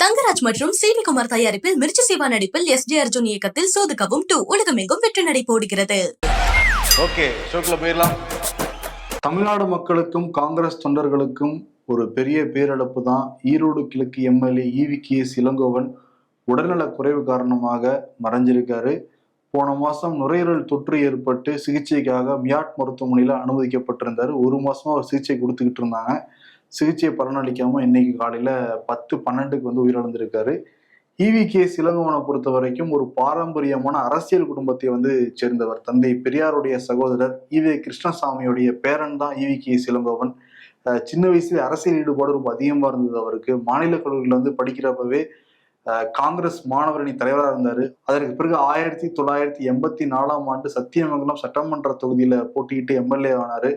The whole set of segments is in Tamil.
தங்கராஜ் மற்றும் சிவிகுமார் தயாரிப்பில் மிர்ச்சி சிவா நடிப்பில் எஸ் ஜே அர்ஜுன் இயக்கத்தில் சோதுகவும் டூ உலகமெங்கும் வெற்றி நடை போடுகிறது ஓகே போயிடலாம். தமிழ்நாடு மக்களுக்கும் காங்கிரஸ் தொண்டர்களுக்கும் ஒரு பெரிய பேரிழப்பு தான். ஈரோடு கிழக்கு எம்எல்ஏ ஈவி கே இளங்கோவன் உடல்நலக் குறைவு காரணமாக மறைஞ்சிருக்காரு. போன மாசம் நுரையீரல் தொற்று ஏற்பட்டு சிகிச்சைக்காக மியாட் மருத்துவமனையில் அனுமதிக்கப்பட்டிருந்தார். ஒரு மாசமா அவர் சிகிச்சை கொடுத்துக்கிட்டு இருந்தாங்க. சிகிச்சையை பலனளிக்காமல் இன்னைக்கு காலையில் பத்து பன்னெண்டுக்கு வந்து உயிரிழந்திருக்காரு. ஈவி கே சிலங்கவனை பொறுத்த வரைக்கும் ஒரு பாரம்பரியமான அரசியல் குடும்பத்தை வந்து சேர்ந்தவர். தந்தை பெரியாருடைய சகோதரர் ஈவே கிருஷ்ணசாமியுடைய பேரன் தான் ஈவி கே இளங்கோவன். சின்ன வயசுல அரசியல் ஈடுபாடு ரொம்ப அதிகமாக இருந்தது அவருக்கு. மாநில கல்லூரியில் வந்து படிக்கிறப்பவே காங்கிரஸ் மாணவரணி தலைவராக இருந்தார். அதற்கு பிறகு ஆயிரத்தி தொள்ளாயிரத்தி எண்பத்தி நாலாம் ஆண்டு சத்தியமங்கலம் சட்டமன்ற தொகுதியில் போட்டியிட்டு எம்எல்ஏ ஆனார்.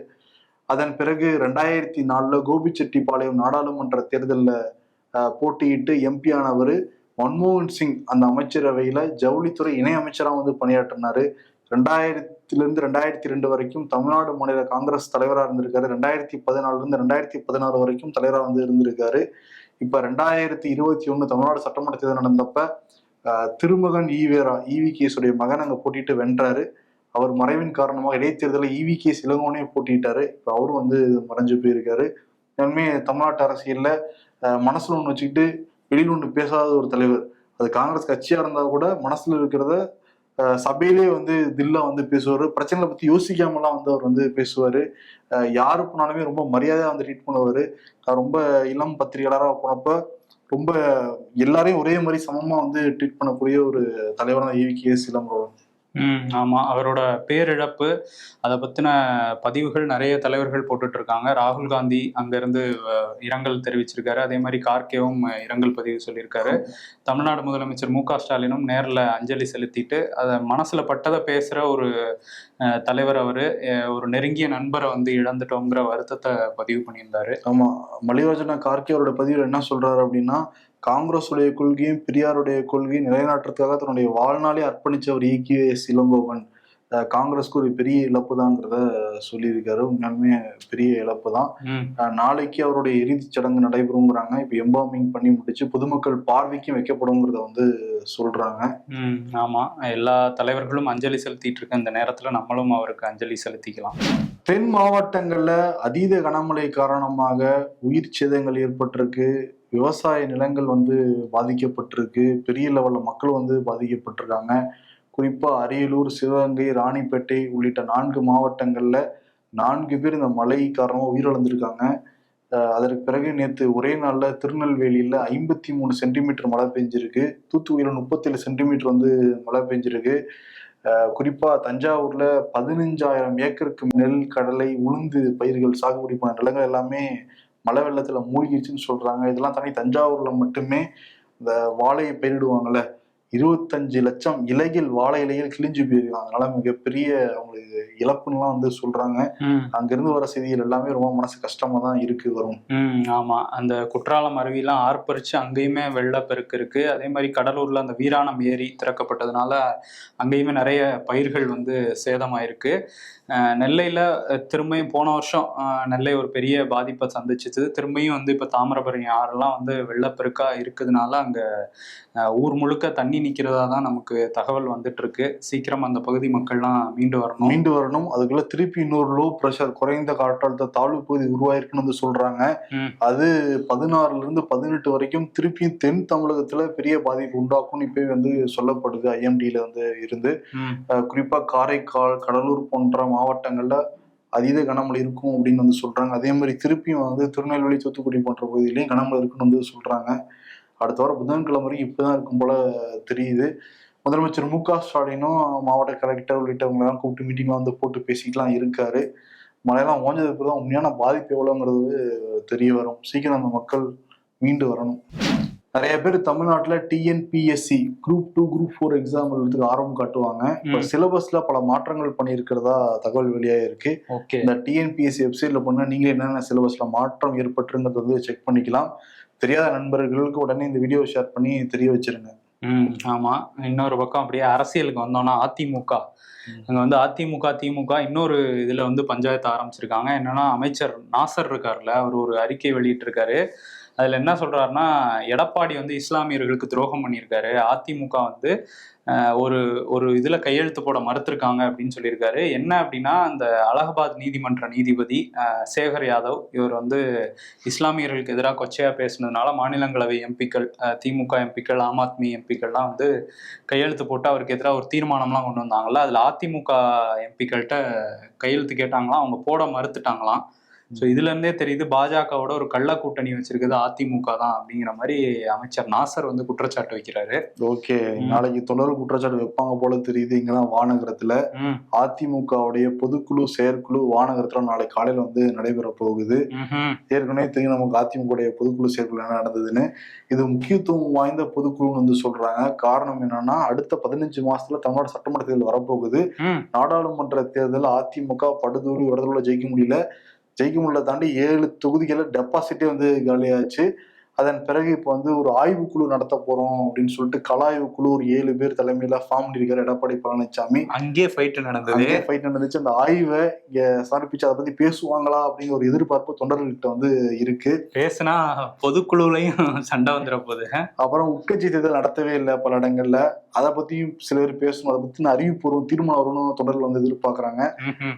அதன் பிறகு ரெண்டாயிரத்தி நாலில் கோபிச்செட்டிப்பாளையம் நாடாளுமன்ற தேர்தலில் போட்டியிட்டு எம்பி ஆனவர் மன்மோகன் சிங் அந்த அமைச்சரவையில் ஜவுளித்துறை இணை அமைச்சராக வந்து பணியாற்றினார். ரெண்டாயிரத்திலிருந்து ரெண்டாயிரத்தி ரெண்டு வரைக்கும் தமிழ்நாடு மாநில காங்கிரஸ் தலைவராக இருந்திருக்காரு. ரெண்டாயிரத்தி பதினாலுலேருந்து ரெண்டாயிரத்தி பதினாறு வரைக்கும் தலைவராக வந்து இருந்திருக்காரு. இப்போ ரெண்டாயிரத்தி இருபத்தி ஒன்று தமிழ்நாடு சட்டமன்ற தேர்தல் நடந்தப்ப திருமகன் ஈவேரா ஈவி கேஸுடைய மகன் அங்கே போட்டிட்டு வென்றாரு. அவர் மறைவின் காரணமாக இடைத்தேர்தலில் ஈவி கே சிலங்கோனே போட்டிட்டாரு இப்ப அவரும் வந்து மறைஞ்சு போயிருக்காரு. உண்மையே தமிழ்நாட்டு அரசியல்ல மனசில் மனசுல ஒண்ணு வச்சுக்கிட்டு வெளியில் ஒண்ணு பேசாத ஒரு தலைவர். அது காங்கிரஸ் கட்சியா இருந்தா கூட மனசுல இருக்கிறத சபையிலே வந்து தில்லா வந்து பேசுவாரு. பிரச்சனைகளை பத்தி யோசிக்காமலாம் வந்து அவர் வந்து பேசுவாரு. யாரு போனாலுமே ரொம்ப மரியாதையா வந்து ட்ரீட் பண்ணுவாரு. ரொம்ப இளம் பத்திரிகையாளராக போனப்ப ரொம்ப எல்லாரையும் ஒரே மாதிரி சமமா வந்து ட்ரீட் பண்ணக்கூடிய ஒரு தலைவரான தான் ஈவி கே ஆமாம் அவரோட பேரிழப்பு அதை பற்றின பதிவுகள் நிறைய தலைவர்கள் போட்டுட்டு இருக்காங்க ராகுல் காந்தி அங்கேருந்து இரங்கல் தெரிவிச்சிருக்காரு. அதே மாதிரி கார்கேவும் இரங்கல் பதிவு சொல்லியிருக்காரு தமிழ்நாடு முதலமைச்சர் மு க ஸ்டாலினும் நேரில் அஞ்சலி செலுத்திட்டு அதை மனசில் பட்டதை பேசுகிற ஒரு தலைவர் அவர் ஒரு நெருங்கிய நண்பரை வந்து இழந்துட்டோங்கிற வருத்தத்தை பதிவு பண்ணியிருந்தாரு. ஆமாம் மல்லிகார்ஜுன கார்கே அவரோட பதிவில் என்ன சொல்கிறாரு அப்படின்னா காங்கிரஸுடைய கொள்கையும் பெரியாருடைய கொள்கையும் நிலைநாட்டுறதுக்காக தன்னுடைய வாழ்நாளே அர்ப்பணிச்ச ஒரு ஈகே இளங்கோவன் அஹ் காங்கிரஸ்க்கு ஒரு பெரிய இழப்பு தாங்கிறத சொல்லியிருக்காரு. உண்மையாலுமே பெரிய இழப்பு தான் நாளைக்கு அவருடைய இறுதிச் சடங்கு நடைபெறுங்கிறாங்க. இப்போ எம்பாமிங் பண்ணி முடிச்சு பொதுமக்கள் பார்வைக்கும் வைக்கப்படுங்கிறத வந்து சொல்றாங்க. ம் ஆமாம் எல்லா தலைவர்களும் அஞ்சலி செலுத்திட்டு இருக்க இந்த நேரத்தில் நம்மளும் அவருக்கு அஞ்சலி செலுத்திக்கலாம். தென் மாவட்டங்கள்ல அதீத கனமழை காரணமாக உயிர் சேதங்கள் ஏற்பட்டிருக்கு. விவசாய நிலங்கள் வந்து பாதிக்கப்பட்டிருக்கு. பெரிய லெவலில் மக்கள் வந்து பாதிக்கப்பட்டிருக்காங்க. குறிப்பாக அரியலூர் சிவகங்கை ராணிப்பேட்டை உள்ளிட்ட நான்கு மாவட்டங்களில் நான்கு பேர் இந்த மழை காரணமாக உயிரிழந்திருக்காங்க. அதற்கு பிறகு நேற்று ஒரே நாளில் திருநெல்வேலியில் ஐம்பத்தி மூணு சென்டிமீட்டர் மழை பெஞ்சிருக்கு. தூத்துக்குடியில் முப்பத்தேழு சென்டிமீட்டர் வந்து மழை பெஞ்சிருக்கு. குறிப்பாக தஞ்சாவூரில் பதினஞ்சாயிரம் ஏக்கருக்கு நெல் கடலை உளுந்து பயிர்கள் சாகுபடி பண்ண நிலங்கள் எல்லாமே மழை வெள்ளத்துல மூழ்கிடுச்சுன்னு சொல்றாங்க. இதெல்லாம் தாண்டி தஞ்சாவூர்ல மட்டுமே இந்த வாழையை பயிரிடுவாங்கல்ல. இருபத்தஞ்சு லட்சம் இலைகள் வாழை இலைகள் கிழிஞ்சு போயிருக்காங்க அதனால மிகப்பெரிய அவங்களுக்கு இழப்புன்னுலாம் வந்து சொல்றாங்க. அங்கிருந்து வர செய்திகள் எல்லாமே ரொம்ப மனசு கஷ்டமா தான் இருக்கு வரும். ம் ஆமாம் அந்த குற்றாலம் அருவிலாம் ஆர்ப்பரிச்சு அங்கேயுமே வெள்ளப்பெருக்கு இருக்கு. அதே மாதிரி கடலூர்ல அந்த வீராணம் ஏரி திறக்கப்பட்டதுனால அங்கேயுமே நிறைய பயிர்கள் வந்து சேதமாயிருக்கு. நெல்லையில திரும்பியும் போன வருஷம் நெல்லை ஒரு பெரிய பாதிப்பை சந்திச்சுது. திரும்பியும் வந்து இப்போ தாமிரபரணி ஆறெல்லாம் வந்து வெள்ளப்பெருக்கா இருக்குதுனால அங்க ஊர் முழுக்க தண்ணி நிக்கிறதா தான் நமக்கு தகவல் வந்துட்டு இருக்கு சீக்கிரம் அந்த பகுதி மக்கள்லாம் மீண்டு வரணும். மீண்டு வரணும். அதுக்குள்ள திருப்பி இன்னொரு லோ பிரஷர் குறைந்த காற்றழுத்த தாழ்வு பகுதி உருவாயிருக்குன்னு வந்து சொல்றாங்க. அது பதினாறுல இருந்து பதினெட்டு வரைக்கும் திருப்பியும் தென் தமிழகத்துல பெரிய பாதிப்பு உண்டாக்கும்னு இப்பவே வந்து சொல்லப்படுது. ஐஎம்டியில வந்து இருந்து. குறிப்பா காரைக்கால் கடலூர் போன்ற மாவட்டங்கள்ல அதீத கனமழை இருக்கும் அப்படின்னு வந்து சொல்றாங்க. அதே மாதிரி திருப்பியும் வந்து திருநெல்வேலி தூத்துக்குடி போன்ற பகுதியிலையும் கனமழை இருக்குன்னு வந்து சொல்றாங்க. அடுத்த வாரம் புதன்கிழமை வரைக்கும் இப்படிதான் இருக்கும் போல தெரியுது. முதலமைச்சர் மு க ஸ்டாலினும் மாவட்ட கலெக்டர் உள்ளிட்டவங்க எல்லாம் கூப்பிட்டு மீட்டிங்லாம் வந்து போட்டு பேசிக்கலாம் இருக்காரு. மழையெல்லாம் ஓஞ்சதுக்கு தான் உண்மையான பாதிப்பு எவ்வளோங்கிறது தெரிய வரும். சீக்கிரம் அந்த மக்கள் மீண்டு வரணும். நிறைய பேர் தமிழ்நாட்டில் TNPSC group two group four exam எழுதுறதுக்கு ஆர்வம் காட்டுவாங்க. இப்போ. சிலபஸ்ல பல மாற்றங்கள் பண்ணியிருக்கிறதா தகவல் வெளியாக இருக்கு. இந்த டிஎன்பிஎஸ்சி வெப்சைட்ல பண்ணா நீங்க என்னென்ன சிலபஸ்ல மாற்றம் ஏற்பட்டுருங்கிறத செக் பண்ணிக்கலாம். தெரியாத நண்பர்களுக்கு உடனே இந்த வீடியோ ஷேர் பண்ணி தெரிய வச்சிருங்க. ம் ஆமா. இன்னொரு பக்கம் அப்படியே அரசியலுக்கு வந்தோம்னா அதிமுக. அங்க வந்து அதிமுக திமுக இன்னொரு இதுல வந்து பஞ்சாயத்து ஆரம்பிச்சிருக்காங்க. என்னன்னா அமைச்சர் நாசர் இருக்கார்ல அவர் ஒரு அறிக்கை வெளியிட்டிருக்காரு. அதில் என்ன சொல்கிறாருன்னா எடப்பாடி வந்து இஸ்லாமியர்களுக்கு துரோகம் பண்ணியிருக்காரு. அதிமுக வந்து ஒரு ஒரு இதில் கையெழுத்து போட மறுத்திருக்காங்க அப்படின்னு சொல்லியிருக்காரு. என்ன அப்படின்னா அந்த அலகாபாத் நீதிமன்ற நீதிபதி சேகர் யாதவ் இவர் வந்து இஸ்லாமியர்களுக்கு எதிராக கொச்சையாக பேசினதுனால மாநிலங்களவை எம்பிக்கள் திமுக எம்பிக்கள் ஆம் ஆத்மி எம்பிக்கள்லாம் வந்து கையெழுத்து போட்டு அவருக்கு எதிராக ஒரு தீர்மானம்லாம் கொண்டு வந்தாங்கல்ல அதில் அதிமுக எம்பிக்கள்கிட்ட கையெழுத்து கேட்டாங்களாம் அவங்க போட மறுத்துட்டாங்களாம். ஸோ இதுல இருந்தே தெரியுது பாஜகவோட ஒரு கள்ள கூட்டணி வச்சிருக்குது அதிமுக தான் அப்படிங்கிற மாதிரி அமைச்சர் நாசர் வந்து குற்றச்சாட்டு வைக்கிறாரு. ஓகே. நாளைக்கு தொடர் குற்றச்சாட்டு வைப்பாங்க போல தெரியுது இங்கதான் வானகரத்துல. அதிமுகவுடைய பொதுக்குழு செயற்குழு வானகரத்துல நாளை காலையில வந்து நடைபெற போகுது. ஏற்கனவே தெரியும் நமக்கு அதிமுக பொதுக்குழு செயற்குழு என்ன நடந்ததுன்னு. இது முக்கியத்துவம் வாய்ந்த பொதுக்குழுன்னு வந்து சொல்றாங்க. காரணம் என்னன்னா அடுத்த பதினஞ்சு மாசத்துல தமிழ்நாடு சட்டமன்ற தேர்தல் வரப்போகுது. நாடாளுமன்ற தேர்தல் அதிமுக படுதூரி இடத்துல ஜெயிக்க முடியல. ஜெயிக்க முடியல தாண்டி ஏழு தொகுதிகளில் டெபாசிட்டே வந்து காலியாச்சு. அதன் பிறகு இப்போ வந்து ஒரு ஆய்வுக்குழு நடத்த போறோம் அப்படின்னு சொல்லிட்டு கலாய்வு குழு ஒரு ஏழு பேர் தலைமையில ஃபார்ம் பண்ணியிருக்காரு எடப்பாடி பழனிசாமி அங்கே ஃபைட் நடந்தது. ஃபைட் நடந்துச்சு. அந்த ஆய்வை இங்க சமர்ப்பிச்சு அதை பத்தி பேசுவாங்களா அப்படிங்கிற ஒரு எதிர்பார்ப்பு தொண்டர்கள்கிட்ட வந்து இருக்கு. பேசுனா பொதுக்குழுலையும் சண்டை வந்துட போகுது. அப்புறம் உட்கட்சி தேர்தல் நடத்தவே இல்லை பல இடங்கள்ல. அதை பத்தியும் சில பேர் பேசணும். அதை பத்தின அறிவிப்பூர்வம் தீர்மானம் வரணும் தொண்டர்கள் வந்து எதிர்பார்க்கறாங்க.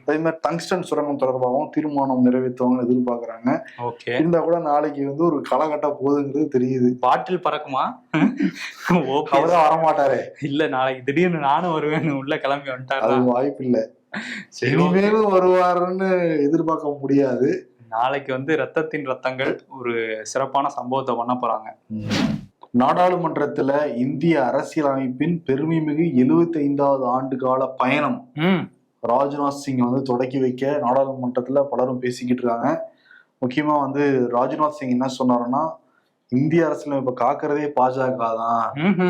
அதே மாதிரி டங்ஸ்டன் சுரங்கம் தொடர்பாகவும் தீர்மானம் நிறைவேற்றுவாங்க எதிர்பார்க்கறாங்க. ஓகே. இருந்தா கூட நாளைக்கு வந்து ஒரு களகட்ட போகுதுங்கிறது தெரியுது. பாட்டில் பறக்குமா? அவர்தான் வரமாட்டாரே. இல்ல நாளைக்கு திடீர்னு நானும் வருவேன்னு உள்ள கிளம்பி அது வந்துட்டாரு வாய்ப்பு இல்ல இனிமேலும் வருவாருன்னு எதிர்பார்க்க முடியாது. நாளைக்கு வந்து ரத்தத்தின் ரத்தங்கள் ஒரு சிறப்பான சம்பவத்தை பண்ண போறாங்க. நாடாளுமன்றத்துல இந்திய அரசியலமைப்பின் பெருமைமிகு எழுபத்தி ஐந்தாவது ஆண்டு கால பயணம் ம். ராஜ்நாத் சிங் வந்து தொடக்கி வைக்க நாடாளுமன்றத்துல பலரும் பேசிக்கிட்டு இருக்காங்க. முக்கியமா வந்து ராஜ்நாத் சிங் என்ன சொன்னாருன்னா இந்திய அரசியலமைப்பை காக்கிறதே பாஜக தான்.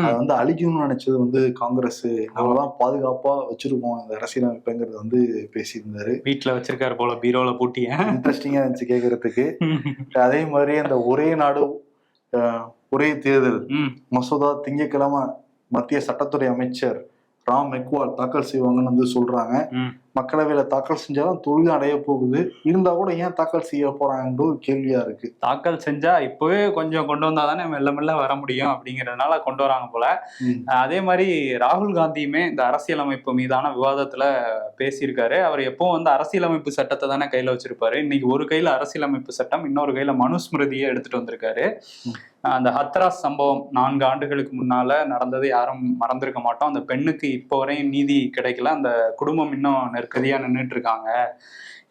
அதை வந்து அழிக்கணும்னு நினைச்சது வந்து காங்கிரஸ். அவ்வளவுதான் பாதுகாப்பா வச்சிருக்கோம் இந்த அரசியலமைப்புங்கிறது வந்து பேசியிருந்தாரு. வீட்டுல வச்சிருக்காரு போல பீரோல பூட்டிய இன்ட்ரெஸ்டிங்கா இருந்துச்சு கேட்கறதுக்கு அதே மாதிரி அந்த ஒரே நாடு ஒரே தேர்தல். மசோதா திங்கட்கிழமை மத்திய சட்டத்துறை அமைச்சர் ராம் மெக்வால் தாக்கல் செய்வாங்கன்னு வந்து சொல்றாங்க. மக்களவையில தாக்கல் செஞ்சாலும் தோல்வி அடைய போகுது. இருந்தா கூட ஏன் தாக்கல் செய்ய போறாங்கன்ற ஒரு கேள்வியா இருக்கு. தாக்கல் செஞ்சா இப்பவே கொஞ்சம் கொண்டு வந்தா தானே மெல்ல மெல்ல வர முடியும் அப்படிங்கறதுனால கொண்டு வராங்க போல. அதே மாதிரி ராகுல் காந்தியுமே இந்த அரசியலமைப்பு மீதான விவாதத்துல பேசியிருக்காரு. அவர் எப்பவும் வந்து அரசியலமைப்பு சட்டத்தை தானே கையில வச்சிருப்பாரு. இன்னைக்கு ஒரு கையில அரசியலமைப்பு சட்டம் இன்னொரு கையில மனுஸ்மிருதியை எடுத்துட்டு வந்திருக்காரு. அந்த ஹத்ராஸ் சம்பவம் நான்கு ஆண்டுகளுக்கு முன்னால நடந்தது யாரும் மறந்திருக்க மாட்டோம். அந்த பெண்ணுக்கு இப்போ வரையும் நீதி கிடைக்கல. அந்த குடும்பம் இன்னும் நெருக்கடியா நின்றுட்டு இருக்காங்க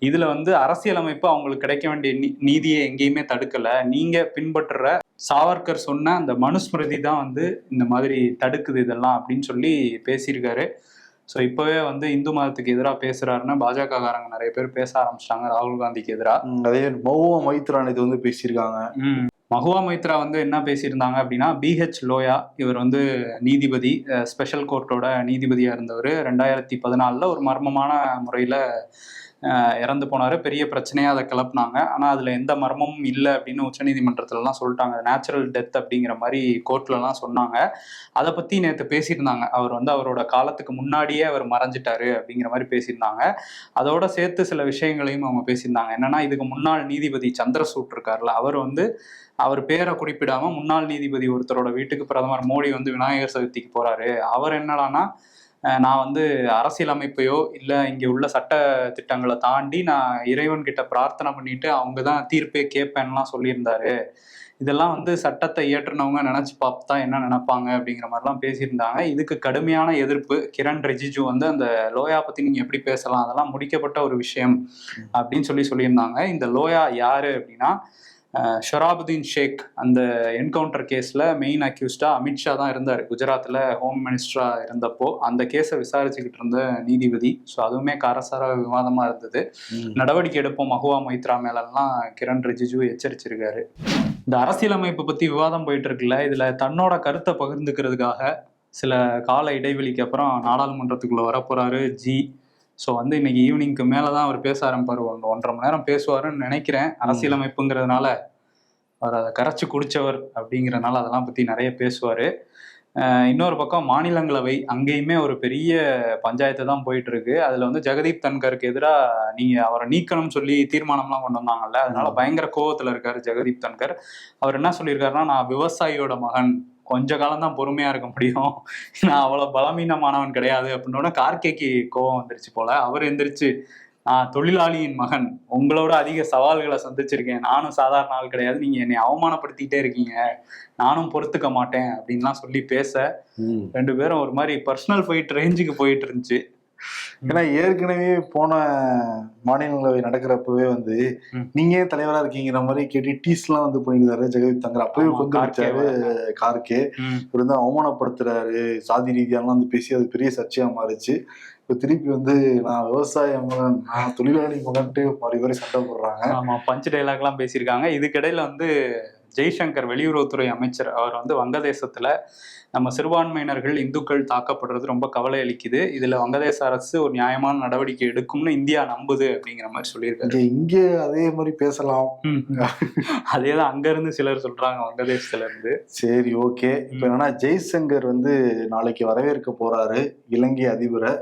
இதுல வந்து அரசியலமைப்பு அவங்களுக்கு கிடைக்க வேண்டிய நீதியை எங்கேயுமே தடுக்கல. நீங்க பின்பற்றுற சாவர்கர் சொன்ன அந்த மனுஸ்மிருதி தான் வந்து இந்த மாதிரி தடுக்குது இதெல்லாம் அப்படின்னு சொல்லி பேசியிருக்காரு. ஸோ இப்போவே வந்து இந்து மதத்துக்கு எதிராக பேசுறாருன்னு பாஜக காரங்க நிறைய பேர் பேச ஆரம்பிச்சிட்டாங்க. ராகுல் காந்திக்கு எதிராக அதே மௌவா மைத்ரா இது வந்து பேசியிருக்காங்க. மகுவா மைத்ரா வந்து என்ன பேசியிருந்தாங்க அப்படின்னா பிஹெச் லோயா இவர் வந்து நீதிபதி ஸ்பெஷல் கோர்ட்டோட நீதிபதியா இருந்தவர். ரெண்டாயிரத்தி பதினாலில் ஒரு மர்மமான முறையில் இறந்து போனார். பெரிய பிரச்சனையாக அதை கிளப்புனாங்க. ஆனால் அதில் எந்த மர்மமும் இல்லை அப்படின்னு உச்சநீதிமன்றத்துலலாம் சொல்லிட்டாங்க. நேச்சுரல் டெத் அப்படிங்கிற மாதிரி கோர்ட்லலாம் சொன்னாங்க. அதை பற்றி நேற்று பேசியிருந்தாங்க. அவர் வந்து அவரோட காலத்துக்கு முன்னாடியே அவர் மறைஞ்சிட்டாரு அப்படிங்கிற மாதிரி பேசியிருந்தாங்க. அதோட சேர்த்து சில விஷயங்களையும் அவங்க பேசியிருந்தாங்க. என்னன்னா இதுக்கு முன்னாள் நீதிபதி சந்திரசூட் இருக்கார்ல அவர் வந்து அவர் பேரை குறிப்பிடாம முன்னாள் நீதிபதி ஒருத்தரோட வீட்டுக்கு பிரதமர் மோடி வந்து விநாயகர் சதுர்த்திக்கு போறாரு. அவர் என்னடானா நான் வந்து அரசியலமைப்பையோ இல்லை இங்கே உள்ள சட்ட திட்டங்களை தாண்டி நான் இறைவன் கிட்ட பிரார்த்தனை பண்ணிட்டு அவங்க தான் தீர்ப்பே கேட்பேன்லாம் சொல்லியிருந்தாரு. இதெல்லாம் வந்து சட்டத்தை இயற்றுனவங்க நினைச்சு பார்த்தா என்ன நினைப்பாங்க அப்படிங்கிற மாதிரிலாம் பேசியிருந்தாங்க. இதுக்கு கடுமையான எதிர்ப்பு கிரண் ரிஜிஜு வந்து அந்த லோயா பத்தி நீங்க எப்படி பேசலாம்? அதெல்லாம் முடிக்கப்பட்ட ஒரு விஷயம் அப்படின்னு சொல்லி சொல்லியிருந்தாங்க. இந்த லோயா யாரு அப்படின்னா ஷொராபுதீன் ஷேக் அந்த என்கவுண்டர் கேஸ்ல மெயின் அக்யூஸ்டா அமித்ஷா தான் இருந்தார். குஜராத்ல ஹோம் மினிஸ்டரா இருந்தப்போ அந்த கேஸை விசாரிச்சுக்கிட்டு இருந்த நீதிபதி ஸோ அதுவுமே காரசார விவாதமா இருந்தது. நடவடிக்கை எடுப்போம். மகுவா மைத்ரா மேலெல்லாம் கிரண் ரிஜிஜு எச்சரிச்சிருக்காரு. இந்த அரசியலமைப்பு பத்தி விவாதம் போயிட்டு இருக்குல்ல இதுல தன்னோட கருத்தை பகிர்ந்துக்கிறதுக்காக சில கால இடைவெளிக்கு அப்புறம் நாடாளுமன்றத்துக்குள்ள வரப்போறாரு ஜி. ஸோ வந்து இன்னைக்கு ஈவினிங்க்கு மேலே தான் அவர் பேச ஆரம்பிப்பார். ஒன்று ஒன்றரை மணி நேரம் பேசுவாருன்னு நினைக்கிறேன். அரசியலமைப்புங்கிறதுனால அவர் அதை கரைச்சி குடிச்சவர் அப்படிங்கிறனால அதெல்லாம் பற்றி நிறைய பேசுவார். இன்னொரு பக்கம் மாநிலங்களவை அங்கேயுமே ஒரு பெரிய பஞ்சாயத்து தான் போயிட்டு இருக்கு அதுல வந்து ஜெகதீப் தன்கருக்கு எதிராக நீங்க அவரை நீக்கணும்னு சொல்லி தீர்மானம்லாம் கொண்டு வந்தாங்கல்ல அதனால பயங்கர கோவத்துல இருக்காரு ஜெகதீப் தன்கர். அவர் என்ன சொல்லியிருக்காருன்னா நான் விவசாயியோட மகன். கொஞ்ச காலம் தான் பொறுமையா இருக்க முடியும். நான் அவ்வளவு பலவீனமானவன் கிடையாது அப்படின்னோட கார்கேக்கு கோவம் வந்துருச்சு போல. அவர் எந்திரிச்சு நான் தொழிலாளியின் மகன். உங்களோட அதிக சவால்களை சந்திச்சிருக்கேன். நானும் சாதாரண ஆள் கிடையாது. நீங்க என்னை அவமானப்படுத்திட்டே இருக்கீங்க. நானும் பொறுத்துக்க மாட்டேன். அப்படின்லாம் சொல்லி பேச ரெண்டு பேரும் ஒரு மாதிரி பர்சனல் ஃபைட் ரேஞ்சுக்கு போயிட்டு இருந்துச்சு. ஏன்னா ஏற்கனவே போன மாநிலங்களவை நடக்கிறப்பவே வந்து. நீங்க ஏன் தலைவரா இருக்கீங்கிற மாதிரி கேட்டு டீஸ் எல்லாம் வந்து பண்ணிருந்தாரு ஜெகதீப் தங்கர். அப்பவே கொண்டு கார்கே வச்சாரு கார்கே. இவர் வந்து அவமானப்படுத்துறாரு சாதி ரீதியாலாம் வந்து பேசி அது பெரிய சர்ச்சையா மாறிச்சு. இப்ப திருப்பி வந்து நான் விவசாய மகன் நான் தொழிலாளி மகன்ட்டு மாறி வரை சண்டை போடுறாங்க. ஆமா பஞ்ச் டைலாக் எல்லாம் பேசியிருக்காங்க. இதுக்கிடையில வந்து ஜெய்சங்கர் வெளியுறவுத்துறை அமைச்சர் அவர் வந்து வங்கதேசத்துல நம்ம சிறுபான்மையினர்கள் இந்துக்கள் தாக்கப்படுறது ரொம்ப கவலை அளிக்குது. இதுல வங்கதேச அரசு ஒரு நியாயமான நடவடிக்கை எடுக்கும்னு இந்தியா நம்புது அப்படிங்கிற மாதிரி சொல்லியிருக்காரு. இங்க அதே மாதிரி பேசலாம். அதேதான் அங்க இருந்து சிலர் சொல்றாங்க வங்கதேசத்துல இருந்து. சரி ஓகே. இப்ப என்னன்னா ஜெய்சங்கர் வந்து நாளைக்கு வரவேற்க போறாரு இலங்கை அதிபரை.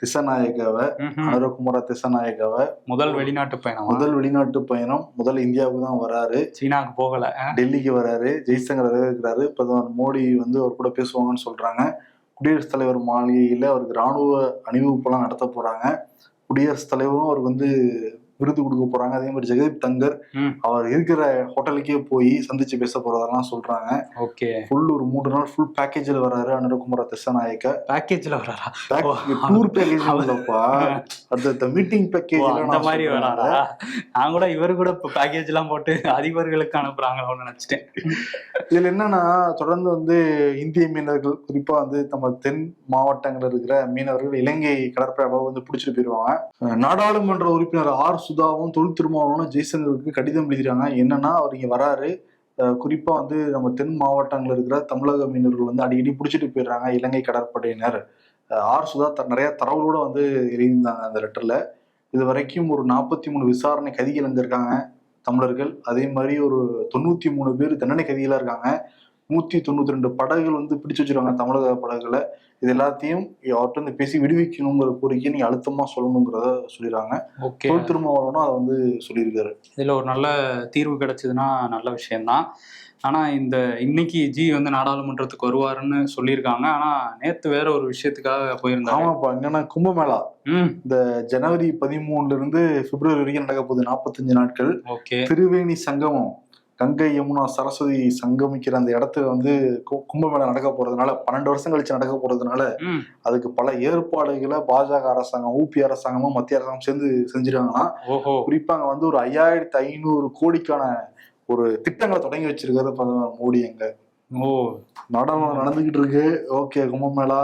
திசநாயகாவை. அனுரகுமார திசநாயகாவை முதல் வெளிநாட்டு பயணம்? முதல் வெளிநாட்டு பயணம். முதல் இந்தியாவுக்கு தான் வராரு. சீனாக்கு போகல. டெல்லிக்கு வராரு. ஜெய்சங்கர் வரவேற்கிறாரு. பிரதமர் மோடி வந்து அவர் கூட பேசுவாங்கன்னு சொல்றாங்க. குடியரசுத் தலைவர் மாளிகையில அவருக்கு ராணுவ அணிவகுப்பெல்லாம் நடத்த போறாங்க. குடியரசுத் தலைவரும் அவருக்கு வந்து விருது கொடுக்க போறாங்க. அதே மாதிரி ஜெகதீப் தங்கர். அவர் இருக்கிற ஹோட்டலுக்கே போய் சந்திச்சு பேச போறதெல்லாம் சொல்றாங்க. ஓகே. ஃபுல் ஒரு மூணு நாள் ஃபுல் பேக்கேஜில் வராரு அனுரகுமார திசநாயக்க. பேக்கேஜ்ல வராரா டூர் பேக்கேஜ் இல்லப்பா. அந்த மீட்டிங் ஓ, பேக்கேஜ் அந்த மாதிரி வராரா நான் கூட இவர் கூட இப்ப பேக்கேஜ் எல்லாம் போட்டு அதிபர்களுக்கு அனுப்புறாங்களோன்னு நினைச்சிட்டேன். இதுல என்னன்னா தொடர்ந்து வந்து இந்திய மீனவர்கள் குறிப்பா வந்து நம்ம தென் மாவட்டங்கள்ல இருக்கிற மீனவர்கள் இலங்கை கடற்படை வந்து பிடிச்சிட்டு போயிருவாங்க. நாடாளுமன்ற உறுப்பினர் ஆர் சுதாவும் தொழில் திருமாவளவனும் ஜெய்சங்கருக்கு கடிதம் எழுதிறாங்க என்னன்னா அவர் இங்க வராரு. குறிப்பாக குறிப்பா வந்து நம்ம தென் மாவட்டங்களில் இருக்கிற தமிழக மீனவர்கள் வந்து அடிக்கடி பிடிச்சிட்டு போயிடுறாங்க இலங்கை கடற்படையினர். ஆர் சுதா த- நிறைய தரவுகளோட வந்து எழுதியிருந்தாங்க அந்த லெட்டர்ல இது வரைக்கும் ஒரு நாற்பத்தி மூணு விசாரணை கைதிகள் இருந்திருக்காங்க தமிழர்கள். அதே மாதிரி ஒரு தொண்ணூத்தி மூணு பேர் தண்டனை கைதிகளா இருக்காங்க. நூத்தி தொண்ணூத்தி ரெண்டு படகுகள் வந்து பிடிச்சு வச்சிருக்காங்க தமிழக படகுகளை இது எல்லாத்தையும் அவர்கிட்ட பேசி விடுவிக்கணுங்கிற கோரிக்கை நீங்க அழுத்தமா சொல்லணுங்கிறத சொல்லிடுறாங்க. ஓகே. தொல் திருமாவளவனும் அதை வந்து சொல்லியிருக்காரு. இதுல ஒரு நல்ல தீர்வு கிடைச்சதுன்னா நல்ல விஷயம்தான். ஆனா இந்த இன்னைக்கு ஜி வந்து நாடாளுமன்றத்துக்கு வருவாருன்னு சொல்லியிருக்காங்க. ஆனா நேத்து வேற ஒரு விஷயத்துக்காக போயிருந்தாங்க ஆமாப்பா என்னன்னா கும்பமேளா. ம். ஜனவரி பதிமூணுல இருந்து பிப்ரவரி வரைக்கும் நடக்க போகுது நாற்பத்தஞ்சு நாட்கள். ஓகே. திருவேணி சங்கமம். கங்கை யமுனா சரஸ்வதி சங்கமிக்கிற அந்த இடத்துல வந்து கும்பமேளா நடக்க போறதுனால பன்னெண்டு வருஷம் கழிச்சு நடக்க போறதுனால அதுக்கு பல ஏற்பாடுகளை பாஜக அரசாங்கம் ஊபி அரசாங்கமும் மத்திய அரசாங்கம் சேர்ந்து செஞ்சிருக்காங்கன்னா ஓஹோ. குறிப்பா அங்க வந்து ஒரு ஐயாயிரத்தி ஐநூறு கோடிக்கான ஒரு திட்டங்களை தொடங்கி வச்சிருக்காரு பிரதமர் மோடி அங்க. ஓ. நாடாளுமன்றம் நடந்துகிட்டு இருக்கு. ஓகே கும்பமேளா.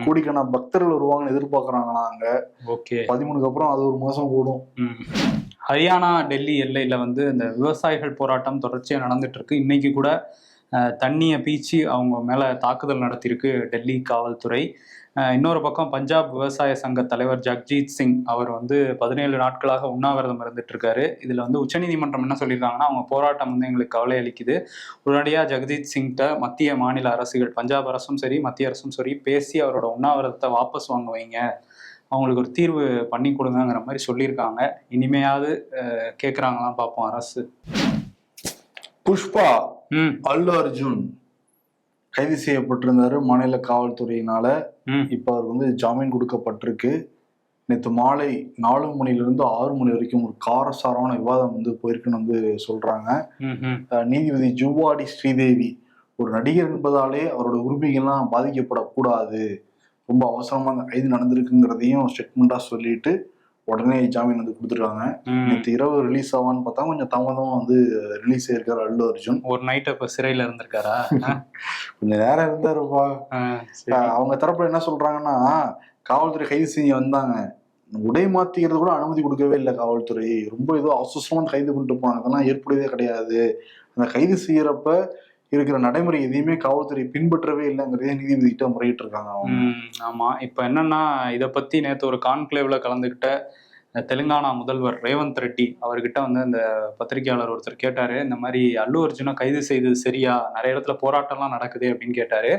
கோடிக்கான பக்தர்கள் வருவாங்கன்னு எதிர்பார்க்கறாங்களா அங்க. பதிமூணுக்கு அப்புறம் அது ஒரு மாசம் கூடும். ஹரியானா டெல்லி எல்லையில் வந்து இந்த விவசாயிகள் போராட்டம் தொடர்ச்சியாக நடந்துட்டுருக்கு. இன்றைக்கி கூட தண்ணியை பீச்சி அவங்க மேலே தாக்குதல் நடத்தியிருக்கு டெல்லி காவல்துறை. இன்னொரு பக்கம் பஞ்சாப் விவசாய சங்க தலைவர் ஜக்ஜீத் சிங் அவர் வந்து பதினேழு நாட்களாக உண்ணாவிரதம் இருந்துட்டு இருக்காரு இதில் வந்து உச்சநீதிமன்றம் என்ன சொல்லியிருக்காங்கன்னா அவங்க போராட்டம் வந்து எங்களுக்கு கவலை அளிக்குது. உடனடியாக ஜெகதீத் சிங்கிட்ட மத்திய மாநில அரசுகள் பஞ்சாப் அரசும் சரி மத்திய அரசும் சரி பேசி அவரோட உண்ணாவிரதத்தை வாபஸ் வாங்க வைங்க. அவங்களுக்கு ஒரு தீர்வு பண்ணி கொடுங்கங்கிற மாதிரி சொல்லியிருக்காங்க. இனிமையாவது அஹ், கேக்குறாங்களான்னு பார்ப்போம் அரசு. புஷ்பா அல்லு அர்ஜுன் கைது செய்யப்பட்டிருந்தாரு மாநில காவல்துறையினால. இப்ப அவருக்கு வந்து ஜாமீன் கொடுக்கப்பட்டிருக்கு. நேற்று மாலை நாலு மணிலிருந்து ஆறு மணி வரைக்கும் ஒரு காரசாரமான விவாதம் வந்து போயிருக்குன்னு வந்து சொல்றாங்க. நீதிபதி ஜுவாடி ஸ்ரீதேவி ஒரு நடிகர் என்பதாலே அவரோட உரிமைகள்லாம் பாதிக்கப்படக்கூடாது. ரொம்ப அவசரமா அந்த கைது நடந்திருக்குங்கிறதையும் ஸ்டேட்மெண்டா சொல்லிட்டு உடனே ஜாமீன் வந்து கொடுத்துருக்காங்க. நேற்று இரவு ரிலீஸ் ஆவான்னு பார்த்தா கொஞ்சம் தாமதமா வந்து ரிலீஸ் ஆயிருக்காரு அல்லு அர்ஜுன். ஒரு நைட் இப்ப சிறையில இருந்திருக்காரா? கொஞ்சம் நேரம் இருந்தாருப்பா. அவங்க தரப்புல என்ன சொல்றாங்கன்னா காவல்துறை கைது செய்ய வந்தாங்க. உடை மாத்திக்கிறது கூட அனுமதி கொடுக்கவே இல்லை காவல்துறை. ரொம்ப ஏதோ அவசரமா கைது பண்ணிட்டு போனாங்க. அதெல்லாம் ஏற்புடையதே கிடையாது. அந்த கைது செய்யறப்ப இருக்கிற நடைமுறை எதையுமே காவல்துறை பின்பற்றவே இல்லைங்கிறதே நீதிபதி கிட்ட முறையிட்டு இருக்காங்க அவங்க ஆமா. இப்ப என்னன்னா இதை பத்தி நேற்று ஒரு கான்க்ளேவ்ல கலந்துகிட்ட தெலுங்கானா முதல்வர் ரேவந்த் ரெட்டி அவர்கிட்ட வந்து அந்த பத்திரிகையாளர் ஒருத்தர் கேட்டாரு இந்த மாதிரி அல்லு அர்ஜுனை கைது செய்தது சரியா? நிறைய இடத்துல போராட்டம்லாம் நடக்குது அப்படின்னு கேட்டாரு.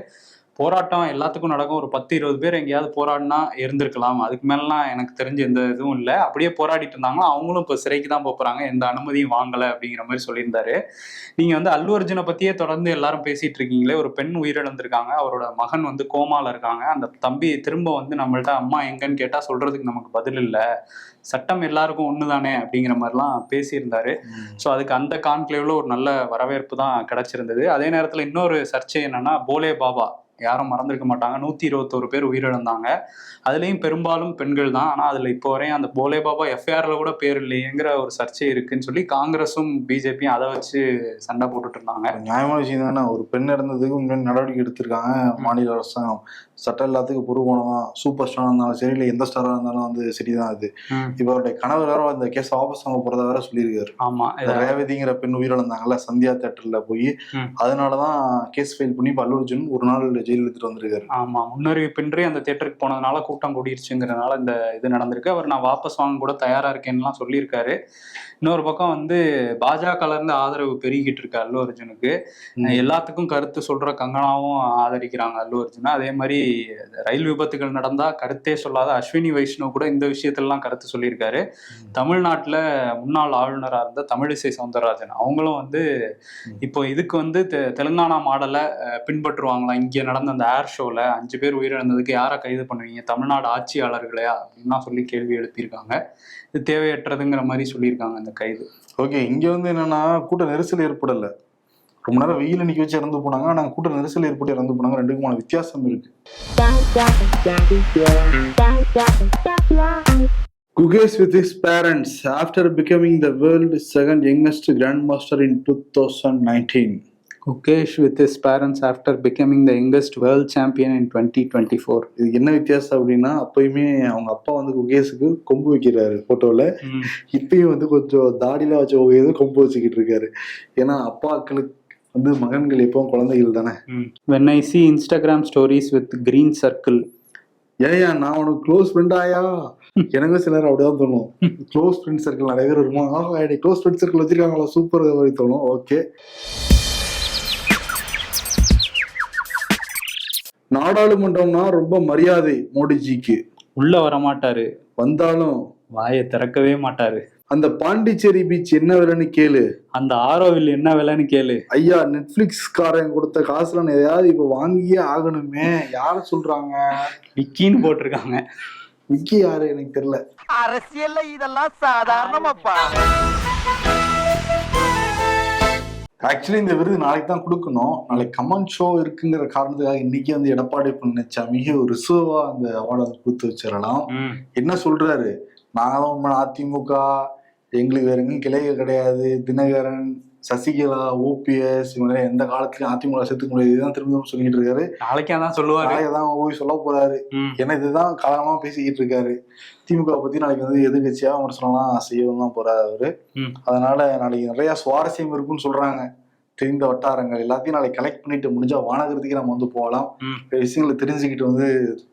போராட்டம் எல்லாத்துக்கும் நடக்கும். ஒரு பத்து இருபது பேர் எங்கேயாவது போராடினா இருந்திருக்கலாம். அதுக்கு மேலாம் எனக்கு தெரிஞ்சு எந்த இதுவும் இல்லை. அப்படியே போராடிட்டு இருந்தாங்கன்னா அவங்களும் இப்போ சிறைக்கு தான் போறாங்க. எந்த அனுமதியும் வாங்கலை அப்படிங்கிற மாதிரி சொல்லியிருந்தாரு. நீங்க வந்து அல்லு அர்ஜுனை பத்தியே தொடர்ந்து எல்லாரும் பேசிட்டு இருக்கீங்களே. ஒரு பெண் உயிரிழந்திருக்காங்க. அவரோட மகன் வந்து கோமால இருக்காங்க. அந்த தம்பி திரும்ப வந்து நம்மள்ட்ட அம்மா எங்கன்னு கேட்டா சொல்றதுக்கு நமக்கு பதில் இல்லை. சட்டம் எல்லாருக்கும் ஒண்ணுதானே? அப்படிங்கிற மாதிரிலாம் பேசியிருந்தாரு. ஸோ அதுக்கு அந்த கான்க்ளேவ்ல ஒரு நல்ல வரவேற்பு தான் கிடைச்சிருந்தது. அதே நேரத்தில் இன்னொரு சர்ச்சை என்னன்னா போலே பாபா. யாரும் மறந்திருக்க மாட்டாங்க. நூத்தி இருபத்தோரு பேர் உயிரிழந்தாங்க. அதுலேயும் பெரும்பாலும் பெண்கள் தான். ஆனால் அதில் இப்போ வரையும் அந்த போலே பாபா எஃப்ஐஆர்ல கூட பேர் இல்லையேங்கிற ஒரு சர்ச்சை இருக்குன்னு சொல்லி காங்கிரஸும் பிஜேபியும் அதை வச்சு சண்டை போட்டுட்டு இருந்தாங்க. நியாயமான விஷயம் தானே. ஒரு பெண் இறந்ததுக்கு உண்மையான நடவடிக்கை எடுத்திருக்காங்க. மாநில அரசாங்கம். சட்டம் எல்லாத்துக்கும் பொறுப்பானதான் சூப்பர் ஸ்டாராக இருந்தாலும் சரி இல்லை எந்த ஸ்டாராக இருந்தாலும் வந்து சரிதான் அது. இப்போ அவருடைய கணவர் வேற அந்த கேஸ் வாபஸ் வாங்க போறதா வேற சொல்லியிருக்காரு. ஆமா ரேவதிங்கிற பெண் உயிரிழந்தாங்கல்ல சந்தியா தேட்டர்ல போய். அதனாலதான் கேஸ் ஃபைல் பண்ணி இப்ப அல்லு அர்ஜுன் ஒரு நாள் ஜெயில் எடுத்துட்டு வந்திருக்காரு. ஆமா முன்னறிவிப்பின்றி அந்த தேட்டருக்கு போனதுனால கூட்டம் கூடிருச்சுங்கிறதுனால இந்த இது நடந்திருக்கு. அவர் நான் வாபஸ் வாங்க கூட தயாரா இருக்கேன்னுலாம் சொல்லியிருக்காரு. இன்னொரு பக்கம் வந்து பாஜக இருந்து ஆதரவு பெருகிட்டு இருக்கு அல்லு அர்ஜுனுக்கு. எல்லாத்துக்கும் கருத்து சொல்ற கங்கனாவும் ஆதரிக்கிறாங்க அல்லு அர்ஜுனா. அதே மாதிரி ரயில் விபத்துகள் நடந்தா கருத்தே சொல்லாத அஸ்வினி வைஷ்ணவ் கூட இந்த விஷயத்திலலாம் கருத்து சொல்லியிருக்காரு. தமிழ்நாட்டுல முன்னாள் ஆளுநரா இருந்த தமிழிசை சவுந்தரராஜன். அவங்களும் வந்து. இப்போ இதுக்கு வந்து தெ- தெலுங்கானா மாடலை பின்பற்றுவாங்களா இங்க நடந்த அந்த ஏர் ஷோல அஞ்சு பேர் உயிரிழந்ததுக்கு யாரை கைது பண்ணுவீங்க? தமிழ்நாடு ஆட்சியாளர்களையா? அப்படின்லாம் சொல்லி கேள்வி எழுப்பியிருக்காங்க. இது தேவையற்றதுங்கிற மாதிரி சொல்லியிருக்காங்க அந்த கைது. ஓகே இங்க வந்து என்னன்னா கூட்ட நெரிசல் ஏற்படல. ரொம்ப நேரம் வெயில நிக்க வச்சு இறந்து போனாங்க. ஆனா கூட்ட நெரிசல் ஏற்பட்டு இறந்து போனாங்க. ரெண்டுக்குமான வித்தியாசம் இருக்கு. Gugesh with his parents after becoming the world's second youngest grandmaster in 2019. Gukesh with his parents after becoming the youngest world champion in twenty twenty four இது என்ன வித்தியாசம் அப்படின்னா அப்பயுமே அவங்க அப்பா வந்து குகேஷுக்கு கொம்பு வைக்கிறாரு போட்டோல இப்பயும் வந்து கொஞ்சம் தாடிலாம் வச்ச குகேஷ் கொம்பு வச்சுக்கிட்டு இருக்காரு. ஏன்னா அப்பாக்களுக்கு வந்து மகன்கள் எப்பவும் குழந்தைகள் தானே. When I see Instagram stories with green circle ஏயா நான் உனக்கு க்ளோஸ் ஃப்ரெண்டாயா எனக்கும் சிலர் அப்படிதான் தோணும். க்ளோஸ் ஃப்ரெண்ட் சர்க்கிள் நிறைய பேர் இருக்குமா ஆஹா க்ளோஸ் ஃப்ரெண்ட் சர்க்கிள் வச்சிருக்காங்களா? சூப்பர் தோணும். ஓகே நாடாளுமன்றம்னா ரொம்ப மரியாதை மோடிஜிக்கு. உள்ள வரமாட்டாரு. வந்தாலும் வாயை திறக்கவே மாட்டாரு. அந்த பாண்டிச்சேரி பீச் என்ன விலைன்னு கேளு. அந்த ஆரோவில் என்ன விலைன்னு கேளு. ஐயா நெட்ஃபிளிக்ஸ் காரன் கொடுத்த காசுல நான் எதையாவது இப்ப வாங்கியே ஆகணுமே. யார சொல்றாங்க? விக்கின்னு போட்டிருக்காங்க. விக்கி யாரு? எனக்கு தெரியல. அரசியல்ல இதெல்லாம் சாதாரணமாப்பா. ஆக்சுவலி இந்த விருது நாளைக்கு தான் கொடுக்கணும். நாளைக்கு கமெண்ட் ஷோ இருக்குங்கிற காரணத்துக்காக இன்னைக்கு வந்து எடப்பாடி பழனிசாமி ஒரு ரிசர்வா அந்த அவார்டை வந்து கொடுத்து வச்சிடலாம். என்ன சொல்றாரு? நாங்க தான் உண்மை அதிமுக எங்களுக்கு வேற எங்கேயும் கிளைகள் கிடையாது. தினகரன் சசிகலா ஓபிஎஸ் இவங்க எந்த காலத்துலயும் அதிமுக சேர்த்துக்க முடியாது. இதுதான் திரும்ப திரும்ப சொல்லிட்டு இருக்காரு. நாளைக்கே தான் சொல்லுவாரு. நாளைக்கு தான் போய் சொல்ல போறாரு. ஏன்னா இதுதான் காலமா பேசிக்கிட்டு இருக்காரு. திமுக பத்தி நாளைக்கு வந்து எதிர்கட்சியா விமர்சனம்லாம் செய்யவும் தான் போறாரு அவரு. அதனால நாளைக்கு நிறைய சுவாரஸ்யம் இருக்குன்னு சொல்றாங்க. தெரிந்த வட்டாரங்கள் எல்லாத்தையும் நாளைக்கு கலெக்ட் பண்ணிட்டு முடிஞ்சா வானகரத்துக்கு நம்ம வந்து போகலாம். விஷயங்களை தெரிஞ்சுக்கிட்டு வந்து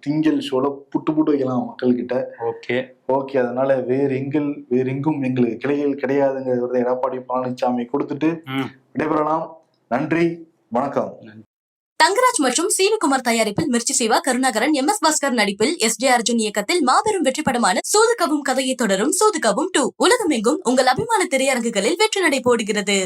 திங்கள் ஷோல புட்டு புட்டு வைக்கலாம் மக்கள் கிட்ட ஓகே. ஓகே அதனால வேறு எங்கள் வேறு எங்கும் எங்களுக்கு கிளைகள் கிடையாதுங்கிறத எடப்பாடி பழனிசாமி கொடுத்துட்டு. விடைபெறலாம். நன்றி வணக்கம். தங்கராஜ் மற்றும் சிவகுமார் தயாரிப்பில் மிர்ச்சி சிவா கருணாகரன் எம் எஸ் பாஸ்கர் நடிப்பில் எஸ் ஜே அர்ஜுன் இயக்கத்தில் மாபெரும் வெற்றி படமான சோதுகவும் கதையை தொடரும் சோதுகவும் டூ. உலகமெங்கும் உங்கள் அபிமான திரையரங்குகளில் வெற்றி நடை போடுகிறது.